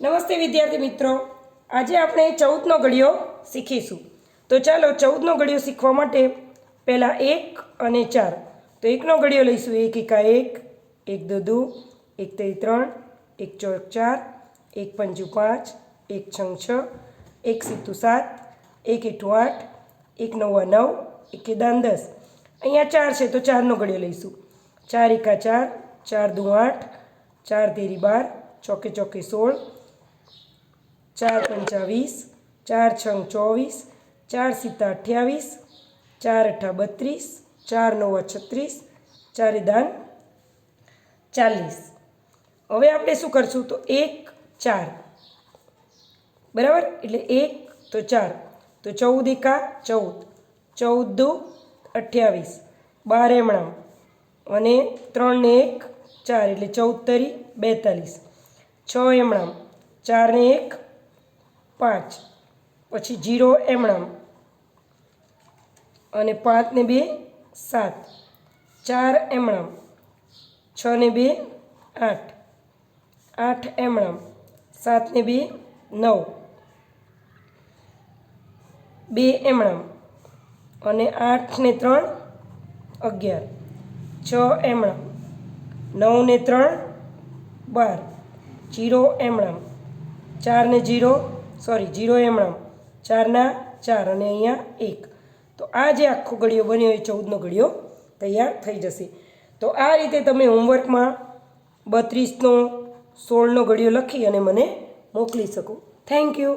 નમસ્તે વિદ્યાર્થી મિત્રો. આજે આપણે ચૌદનો ઘડિયો શીખીશું. તો ચાલો ચૌદનો ઘડિયો શીખવા માટે પહેલાં એક અને ચાર. તો એકનો ઘડિયો લઈશું. એક એકા એક એક દો દો, એક તેરી ત્રણ, એક ચોક ચાર, એક પંચુ પાંચ, એક છંગ છ, એક સિત્તુ સાત, એક એઠું આઠ, એક નવા નવ, એક દાન દસ. અહીંયા ચાર છે, તો ચારનો ઘડિયો લઈશું. ચાર એકા ચાર ચાર દુ આઠ, ચાર તેરી બાર, ચોકે ચોકે સોળ ચાર પંચાવીસ ચાર છંગ ચોવીસ, ચાર સીતા અઠ્યાવીસ, ચાર અઠ્ઠા બત્રીસ, ચાર નવા છત્રીસ, ચારે દાન ચાલીસ. હવે આપણે શું કરશું તો એક, ચાર. બરાબર? એટલે એક તો ચાર. તો ચૌદ એકા ચૌદ. ચૌદ દુ અઠ્યાવીસ. બાર એમણા અને ત્રણ ને એક, ચાર. એટલે ચૌદ તરી બેતાલીસ. છ એમણા ચાર ને એક પાંચ, પછી જીરો એમણામ અને પાંચને બે સાત. ચાર એમણામ, છ ને બે આઠ. આઠ એમણામ સાતને બે નવ. બે એમણામ અને આઠ ને ત્રણ અગિયાર. છ એમણામ, નવ ને ત્રણ બાર. જીરો એમણામ, ચાર ને જીરો સોરી, જીરો એમણામ ચારના ચાર અને અહીંયા એક. તો આ જે આખો ઘડિયો બન્યો એ ચૌદનો ઘડિયો તૈયાર થઈ જશે. તો આ રીતે તમે હોમવર્કમાં બત્રીસનો, સોળનો ઘડિયો લખી અને મને મોકલી શકો. Thank you